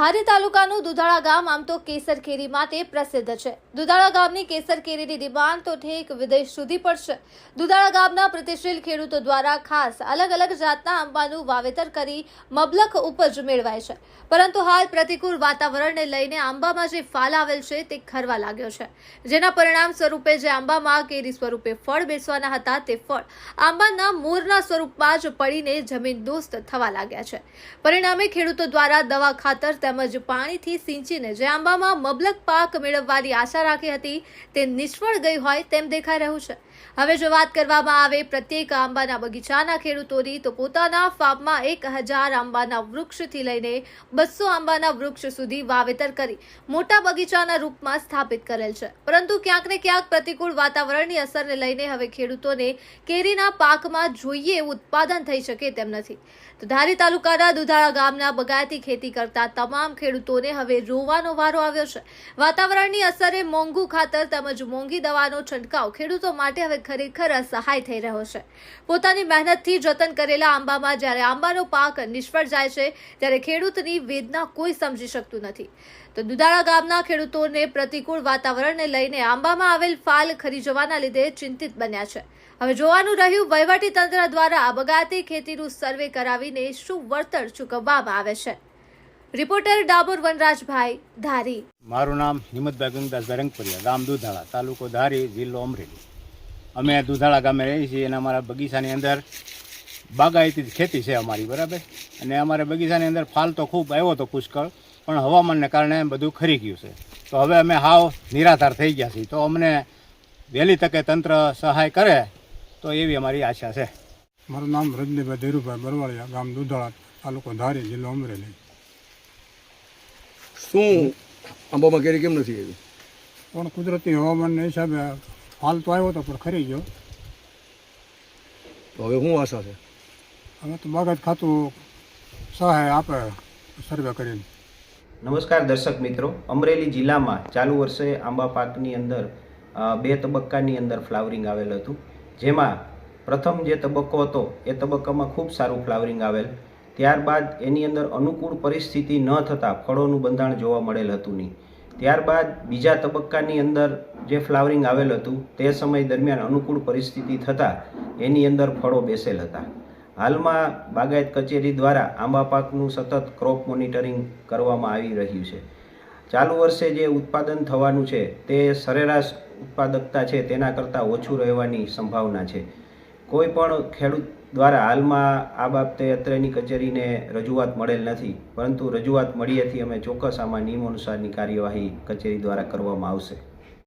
ધારી તાલુકાનું દુધાળા ગામ આમ તો કેસર કેરી માટે પ્રસિદ્ધ છે. દુધાળા ગામની કેસર કેરીની ડિમાન્ડ તો ઠેક વિદેશ સુધી પણ છે. દુધાળા ગામના પ્રતિશીલ ખેડૂતો દ્વારા ખાસ અલગ અલગ જાતના આંબાનું વાવેતર કરી મબલખ ઉપજ મેળવાય છે. પરંતુ હાલ પ્રતિકૂળ વાતાવરણને લઈને આંબામાં જે ફાલ આવેલ છે તે ખરવા લાગ્યો છે. જેના પરિણામ સ્વરૂપે જે આંબામાં કેરી સ્વરૂપે ફળ બેસવાના હતા તે ફળ આંબાના મૂળના સ્વરૂપમાં જ પડીને જમીન દોસ્ત થવા લાગ્યા છે. પરિણામે ખેડૂતો દ્વારા દવા ખાતર તેમજ પાણીથી સિંચીને જે આંબામાં મબલક પાક મેળવવાની આશા રાખી હતી. તે નિષ્ફળ ગઈ હોય તેમ દેખાઈ રહ્યું છે. હવે જો વાત કરવામાં આવે પ્રત્યેક આંબાના બગીચાના ખેડૂતોની, તો પોતાના ફાર્મમાં એક હજાર આંબાના વૃક્ષથી લઈને બસો આંબાના વૃક્ષ સુધી વાવેતર કરી મોટા બગીચાના રૂપમાં સ્થાપિત કરેલ છે. પરંતુ ક્યાંક ને ક્યાંક પ્રતિકૂળ વાતાવરણની અસરને લઈને હવે ખેડૂતોને કેરીના પાકમાં જોઈએ એવું ઉત્પાદન થઈ શકે તેમ નથી. તો ધારી તાલુકાના દુધાળા ગામના બગાયતી ખેતી કરતા તમામ ખેડૂતોને હવે રોવાનો વારો આવ્યો છે. વાતાવરણની અસરે મોંઘું ખાતર તેમજ મોંઘી દવાનો છંટકાવ ખેડૂતો માટે હવે ખરેખર અસહાય થઈ રહ્યો છે. પોતાની મહેનતથી જતન કરેલા આંબામાં જ્યારે આંબાનો પાક નિષ્ફળ જાય છે, ત્યારે ખેડૂતની વેદના કોઈ સમજી શકતું નથી. તો દુધાળા ગામના ખેડૂતોને પ્રતિકૂળ વાતાવરણને લઈને આંબામાં આવેલ ફાલ ખરી જવાના લીધે ચિંતિત બન્યા છે. હવે જોવાનું રહ્યું વહીવટી તંત્ર દ્વારા આ બગાતી ખેતીનું સર્વે કરાવીને શું વળતર ચૂકવવામાં આવે છે. રિપોર્ટર ડાબોર વનરાજભાઈ ધારી. મારું નામ હિંમતભાઈ ગંગદાસ રંગપુરિયા ગામ દુધાળા તાલુકો ધારી જિલ્લો અમરેલી. અમે દુધાળા ગામે રહીએ છીએ અને અમારા બગીચાની અંદર બાગાયતી ખેતી છે અમારી બરાબર? અને અમારા બગીચાની અંદર ફાલ તો ખૂબ આવ્યો હતો પુષ્કળ પણ હવામાનને કારણે બધું ખરી ગયું છે. તો હવે અમે હાવ નિરાધાર થઈ ગયા છીએ. તો અમને વહેલી તકે તંત્ર સહાય કરે તો એવી અમારી આશા છે. મારું નામ રજનીભાઈ ધીરુભાઈ બરવાળિયા ગામ દુધાળા તાલુકો ધારી જિલ્લો અમરેલી. શું આંબામાં કેરી કેમ નથી આવી પણ કુદરતી હવામાનના હિસાબે હાલ તો આવ્યો હતો પણ ખરી ગયો. તો હવે શું આશા છે? હવે તો બાગાત ખાતું સહાય આપે સર્વે કરીને. નમસ્કાર દર્શક મિત્રો. અમરેલી જિલ્લામાં ચાલુ વર્ષે આંબા પાકની અંદર બે તબક્કાની અંદર ફ્લાવરિંગ આવેલ હતું. જેમાં પ્રથમ જે તબક્કો હતો એ તબક્કામાં ખૂબ સારું ફ્લાવરિંગ આવેલ. ત્યારબાદ એની અંદર અનુકૂળ પરિસ્થિતિ ન થતાં ફળોનું બંધાણ જોવા મળેલ હતું નહીં. ત્યારબાદ બીજા તબક્કાની અંદર જે ફ્લાવરિંગ આવેલ હતું, તે સમય દરમિયાન અનુકૂળ પરિસ્થિતિ થતાં એની અંદર ફળો બેસેલ હતા. હાલમાં બાગાયત કચેરી દ્વારા આંબા પાકનું સતત ક્રોપ મોનિટરિંગ કરવામાં આવી રહ્યું છે. ચાલુ વર્ષે જે ઉત્પાદન થવાનું છે, તે સરેરાશ ઉત્પાદકતા છે, તેના કરતાં ઓછું રહેવાની સંભાવના છે. કોઈ પણ ખેડૂત દ્વારા હાલમાં આ બાબતે અત્રેની કચેરીને રજૂઆત મળેલ નથી, પરંતુ રજૂઆત મળીએથી અમે ચોક્કસ આમાં નિયમો અનુસારની કાર્યવાહી કચેરી દ્વારા કરવામાં આવશે.